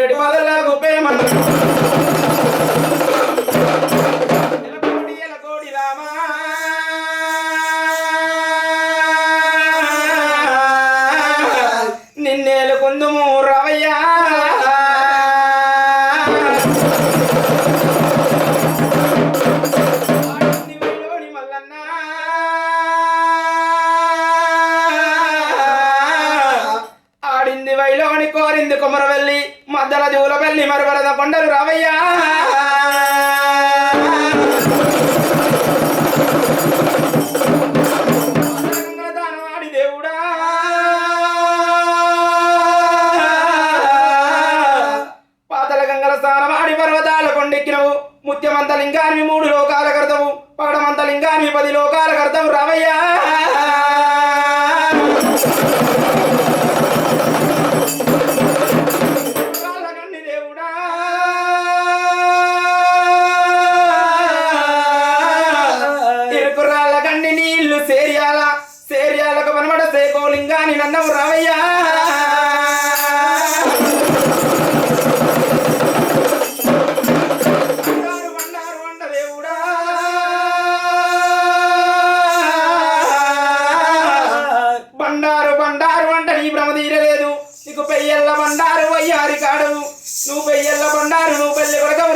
నిజంలో గుడిసేటి పాదల్లా కోరింది కుమరవెల్లి మద్దల జూల వెళ్ళి మరువరద కొండలు రావయ్యా. దానవాడి పర్వతాల ముత్యమంత లింగాన్ని మూడు లోకాల కడతావు. పగడమంత లింగాన్ని పది లోకాల కడతావు. రావయ్యా. ఇరుకురాళ్ళ గండి నీళ్ళు సేరియాల. సేరియాలకు మనమడ సేకోలింగాని నన్నవు రావయ్యా. బండారు బండారు దేవుడా. బండారు బండారు వంట నీ భ్రమ తీరలేదు. నీకు పెయ్యల్ల బండారు వయ్యారి కాడు నువ్వు పెయ్యల్ల బండారు నువ్వు పెళ్ళి కొడకవు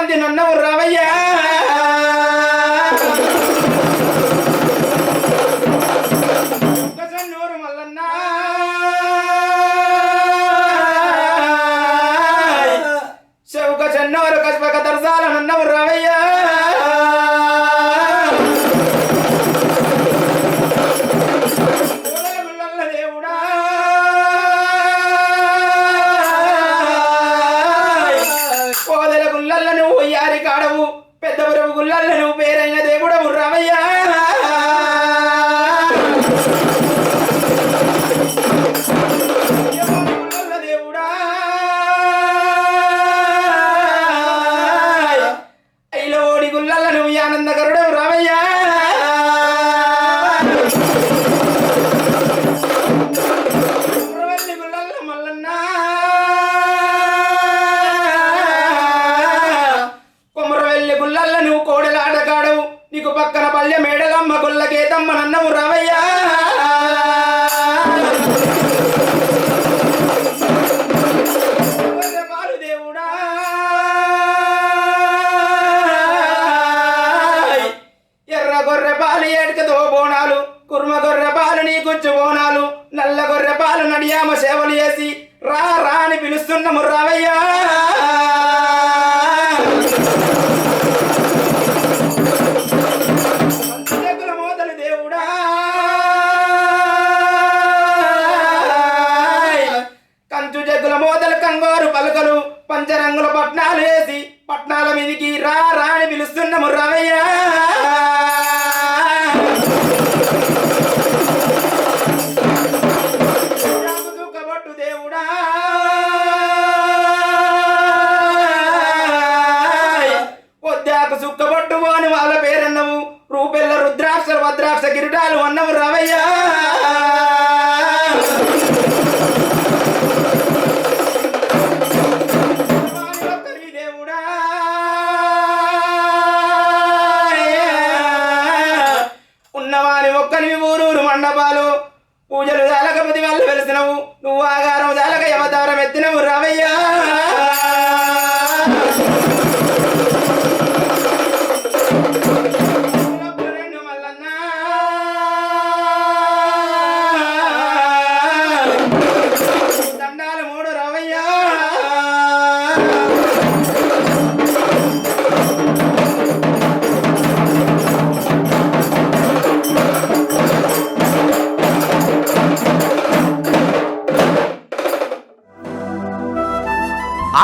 ఏడట్ల కొర్రబంది నన్నవు రావయ్యా Julio Álvaro Pérez. పక్కన పల్లె మేడలమ్మ గుల్లకేతమ్మ నన్నవు రావయ్యా పాలు దేవుడా. ఎర్ర గొర్రె పాలు ఏడుకతో బోనాలు కుర్మ గొర్రె పాలు నీ బోనాలు నల్ల గొర్రె పాలు నడియామ సేవలు చేసి రా రా అని పిలుస్తున్నాము రావయ్యా అని పిలుస్తున్నాము దేవుడా. పొద్దాకు సుక్కబట్టు అని వాళ్ళ పేరన్నవు. రూపెల్ల రుద్రాక్ష భద్రాక్ష గిరిటాలు అన్నవు రావయ్యా. ఊరూరు పూజలు జాలకపతి వాళ్ళు వెలిసినవు. నువ్వు ఆగారం